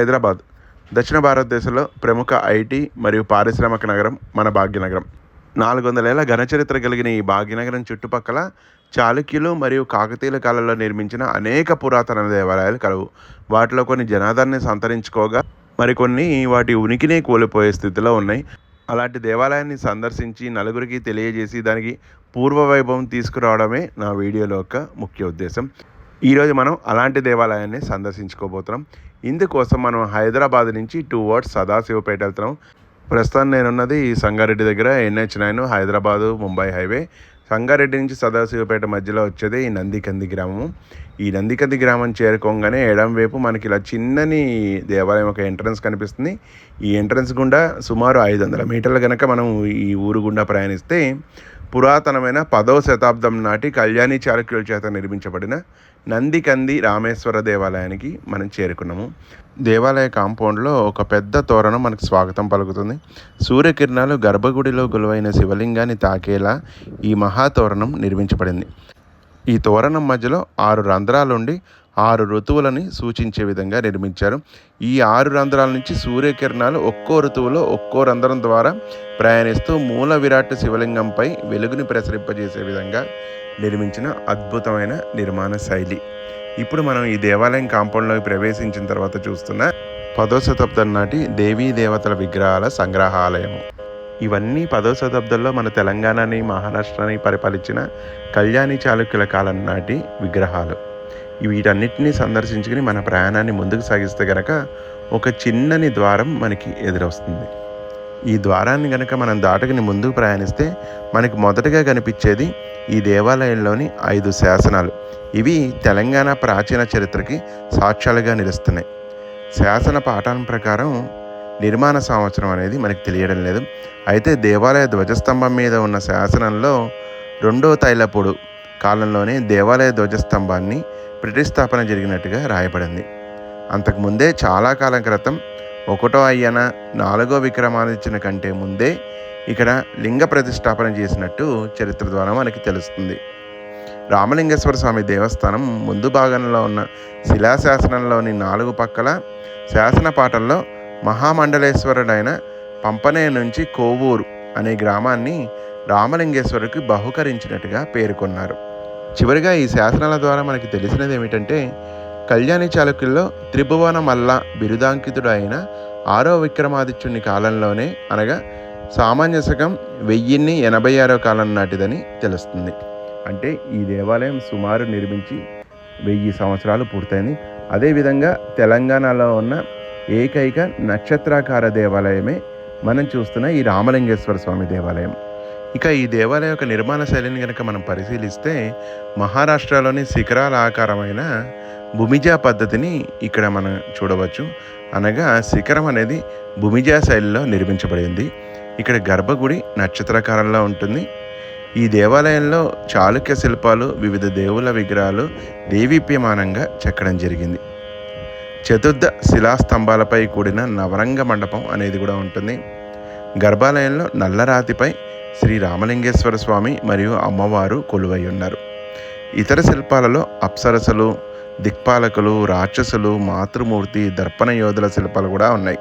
హైదరాబాద్. దక్షిణ భారతదేశంలో ప్రముఖ ఐటీ మరియు పారిశ్రామిక నగరం మన భాగ్యనగరం. నాలుగు వందలేళ్ళ ఘనచరిత్ర కలిగిన ఈ భాగ్యనగరం చుట్టుపక్కల చాళుక్యులు మరియు కాకతీయుల కాలంలో నిర్మించిన అనేక పురాతన దేవాలయాలు కలవు. వాటిలో కొన్ని జనాదాన్ని సంతరించుకోగా మరికొన్ని వాటి ఉనికినే కోల్పోయే స్థితిలో ఉన్నాయి. అలాంటి దేవాలయాన్ని సందర్శించి నలుగురికి తెలియజేసి దానికి పూర్వ వైభవం తీసుకురావడమే నా వీడియోలో యొక్క ముఖ్య ఉద్దేశం. ఈరోజు మనం అలాంటి దేవాలయాన్ని సందర్శించుకోబోతున్నాం. ఇందుకోసం మనం హైదరాబాద్ నుంచి టూ వర్డ్స్ సదాశివపేట వెళ్తున్నాం. ప్రస్తుతం నేనున్నది ఈ సంగారెడ్డి దగ్గర NH nine Hyderabad Mumbai highway. Sangareddy నుంచి సదాశివపేట మధ్యలో వచ్చేది ఈ నందికంది గ్రామము. ఈ నందికంది గ్రామం చేరుకోగానే ఎడం వైపు మనకి ఇలా చిన్నని దేవాలయం ఒక ఎంట్రన్స్ కనిపిస్తుంది. ఈ ఎంట్రన్స్ గుండా సుమారు ఐదు వందల మీటర్లు కనుక మనం ఈ ఊరు గుండా ప్రయాణిస్తే పురాతనమైన పదవ శతాబ్దం నాటి కళ్యాణి చాళుక్యుల చేత నిర్మించబడిన నందికంది రామేశ్వర దేవాలయానికి మనం చేరుకున్నాము. దేవాలయ కాంపౌండ్లో ఒక పెద్ద తోరణం మనకు స్వాగతం పలుకుతుంది. సూర్యకిరణాలు గర్భగుడిలో గులువైన శివలింగాన్ని తాకేలా ఈ మహాతోరణం నిర్మించబడింది. ఈ తోరణం మధ్యలో ఆరు రంధ్రాలుండి ఆరు ఋతువులని సూచించే విధంగా నిర్మించారు. ఈ ఆరు రంధ్రాల నుంచి సూర్యకిరణాలు ఒక్కో ఋతువులో ఒక్కో రంధ్రం ద్వారా ప్రయాణిస్తూ మూల విరాట్ శివలింగంపై వెలుగుని ప్రసరింపజేసే విధంగా నిర్మించిన అద్భుతమైన నిర్మాణ శైలి. ఇప్పుడు మనం ఈ దేవాలయం కాంపౌండ్లోకి ప్రవేశించిన తర్వాత చూస్తున్న పదో శతాబ్దం నాటి దేవీ దేవతల విగ్రహాల సంగ్రహాలయము. ఇవన్నీ పదో శతాబ్దంలో మన తెలంగాణని మహారాష్ట్రని పరిపాలించిన కళ్యాణి చాళుక్యుల కాలం నాటి విగ్రహాలు. వీటన్నిటిని సందర్శించుకుని మన ప్రయాణాన్ని ముందుకు సాగిస్తే గనక ఒక చిన్నని ద్వారం మనకి ఎదురొస్తుంది. ఈ ద్వారాన్ని గనక మనం దాటుకుని ముందుకు ప్రయాణిస్తే మనకి మొదటగా కనిపించేది ఈ దేవాలయంలోని ఐదు శాసనాలు. ఇవి తెలంగాణ ప్రాచీన చరిత్రకి సాక్ష్యాలుగా నిలుస్తున్నాయి. శాసన పాఠాల ప్రకారం నిర్మాణ సంవత్సరం అనేది మనకి తెలియడం లేదు. అయితే దేవాలయ ధ్వజస్తంభం మీద ఉన్న శాసనంలో రెండో తైలపుడు కాలంలోనే దేవాలయ ధ్వజస్తంభాన్ని ప్రతిష్టాపన జరిగినట్టుగా రాయబడింది. అంతకుముందే చాలా కాలం క్రితం ఒకటో అయ్యన నాలుగో విక్రమాదిత్యుని కంటే ముందే ఇక్కడ లింగ ప్రతిష్టాపన చేసినట్టు చరిత్ర ద్వారా మనకి తెలుస్తుంది. రామలింగేశ్వర స్వామి దేవస్థానం ముందు భాగంలో ఉన్న శిలాశాసనంలోని నాలుగు పక్కల శాసన పాటల్లో మహామండలేశ్వరుడైన పంపనే నుంచి కోవూరు అనే గ్రామాన్ని రామలింగేశ్వరుడికి బహుకరించినట్టుగా పేర్కొన్నారు. చివరిగా ఈ శాసనాల ద్వారా మనకి తెలిసినది ఏమిటంటే కళ్యాణి చాళుక్యుల్లో త్రిభువన మల్ల బిరుదాంకితుడు అయిన ఆరో విక్రమాదిత్యుని కాలంలోనే అనగా సామాన్య శకం వెయ్యిన్ని ఎనభై ఆరో కాలం నాటిదని తెలుస్తుంది. అంటే ఈ దేవాలయం సుమారు నిర్మించి వెయ్యి సంవత్సరాలు పూర్తయింది. అదేవిధంగా తెలంగాణలో ఉన్న ఏకైక నక్షత్రాకార దేవాలయమే మనం చూస్తున్న ఈ రామలింగేశ్వర స్వామి దేవాలయం. ఇక ఈ దేవాలయం యొక్క నిర్మాణ శైలిని కనుక మనం పరిశీలిస్తే మహారాష్ట్రలోని శిఖరాల ఆకారమైన భూమిజా పద్ధతిని ఇక్కడ మనం చూడవచ్చు. అనగా శిఖరం అనేది భూమిజా శైలిలో నిర్మించబడింది. ఇక్కడ గర్భగుడి నక్షత్రాకారంలో ఉంటుంది. ఈ దేవాలయంలో చాళుక్య శిల్పాలు వివిధ దేవుల విగ్రహాలు దేవీప్యమానంగా చెక్కడం జరిగింది. చతుర్థ శిలాస్తంభాలపై కూడిన నవరంగ మండపం అనేది కూడా ఉంటుంది. గర్భాలయంలో నల్లరాతిపై శ్రీ రామలింగేశ్వర స్వామి మరియు అమ్మవారు కొలువై ఉన్నారు. ఇతర శిల్పాలలో అప్సరసలు దిక్పాలకులు రాక్షసులు మాతృమూర్తి దర్పణ యోధుల శిల్పాలు కూడా ఉన్నాయి.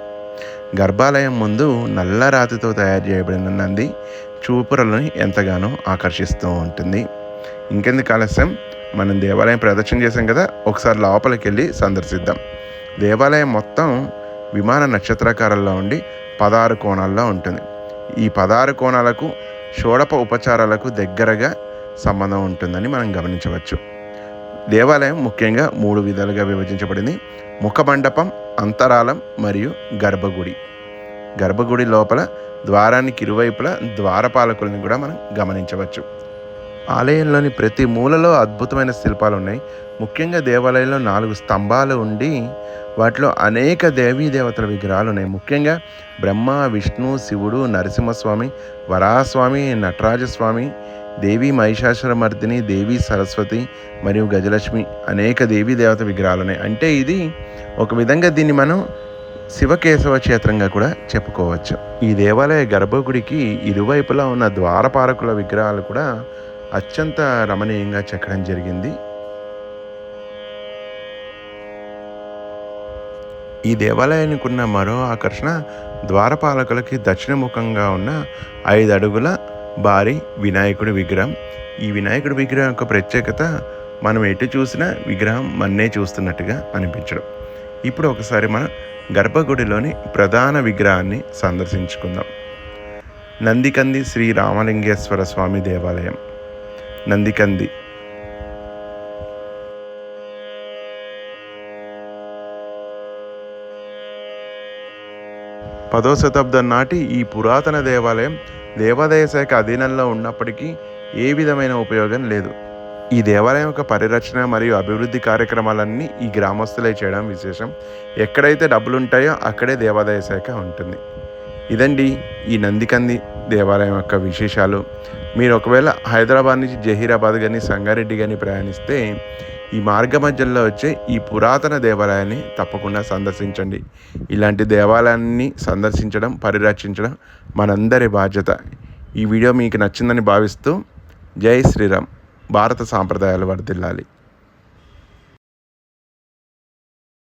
గర్భాలయం ముందు నల్ల రాతితో తయారు చేయబడిన నంది. చూపురలను ఎంతగానో ఆకర్షిస్తూ ఉంటుంది. ఇంకెందుకు ఆలస్యం? మనం దేవాలయం ప్రదర్శన చేసాం కదా ఒకసారి లోపలికి వెళ్ళి సందర్శిద్దాం. దేవాలయం మొత్తం విమాన నక్షత్రాకారంలో ఉండి పదహారు కోణాల్లో ఉంటుంది. ఈ పదహారు కోణాలకు షోడప ఉపచారాలకు దగ్గరగా సంబంధం ఉంటుందని మనం గమనించవచ్చు. దేవాలయం ముఖ్యంగా మూడు విధాలుగా విభజించబడింది. ముఖమండపం అంతరాలం మరియు గర్భగుడి. గర్భగుడి లోపల ద్వారానికి ఇరువైపులా ద్వారపాలకులను కూడా మనం గమనించవచ్చు. ఆలయంలోని ప్రతి మూలలో అద్భుతమైన శిల్పాలు ఉన్నాయి. ముఖ్యంగా దేవాలయంలో నాలుగు స్తంభాలు ఉండి వాటిలో అనేక దేవీ దేవతల విగ్రహాలు ఉన్నాయి. ముఖ్యంగా బ్రహ్మ విష్ణు శివుడు నరసింహస్వామి వరాహస్వామి నటరాజస్వామి దేవి మహిషాసురమర్దిని దేవి సరస్వతి మరియు గజలక్ష్మి అనేక దేవీ దేవత విగ్రహాలున్నాయి అంటే ఇది ఒక విధంగా దీన్ని మనం శివకేశవ క్షేత్రంగా కూడా చెప్పుకోవచ్చు. ఈ దేవాలయ గర్భగుడికి ఇరువైపులా ఉన్న ద్వారపాలకుల విగ్రహాలు కూడా అత్యంత రమణీయంగా చెక్కడం జరిగింది. ఈ దేవాలయానికి ఉన్న మరో ఆకర్షణ ద్వారపాలకులకి దక్షిణముఖంగా ఉన్న ఐదు అడుగుల భారీ వినాయకుడి విగ్రహం. ఈ వినాయకుడి విగ్రహం యొక్క ప్రత్యేకత మనం ఎటు చూసినా విగ్రహం మన్నే చూస్తున్నట్టుగా అనిపించడం. ఇప్పుడు ఒకసారి మనం గర్భగుడిలోని ప్రధాన విగ్రహాన్ని సందర్శించుకుందాం. నందికంది శ్రీ రామలింగేశ్వర స్వామి దేవాలయం. నందికంది పదో శతాబ్దం నాటి ఈ పురాతన దేవాలయం దేవాదాయ శాఖ అధీనంలో ఉన్నప్పటికీ ఏ విధమైన ఉపయోగం లేదు. ఈ దేవాలయం యొక్క పరిరక్షణ మరియు అభివృద్ధి కార్యక్రమాలన్నీ ఈ గ్రామస్తులే చేయడం విశేషం. ఎక్కడైతే డబ్బులు ఉంటాయో అక్కడే దేవాదాయ శాఖ ఉంటుంది. ఇదండి ఈ నందికంది దేవాలయం యొక్క విశేషాలు. మీరు ఒకవేళ హైదరాబాద్ నుంచి జహీరాబాద్ కానీ సంగారెడ్డి కానీ ప్రయాణిస్తే ఈ మార్గ మధ్యలో వచ్చే ఈ పురాతన దేవాలయాన్ని తప్పకుండా సందర్శించండి. ఇలాంటి దేవాలయాన్ని సందర్శించడం పరిరక్షించడం మనందరి బాధ్యత. ఈ వీడియో మీకు నచ్చిందని భావిస్తూ జై శ్రీరామ్. భారత సాంప్రదాయాలు వర్దిల్లాలి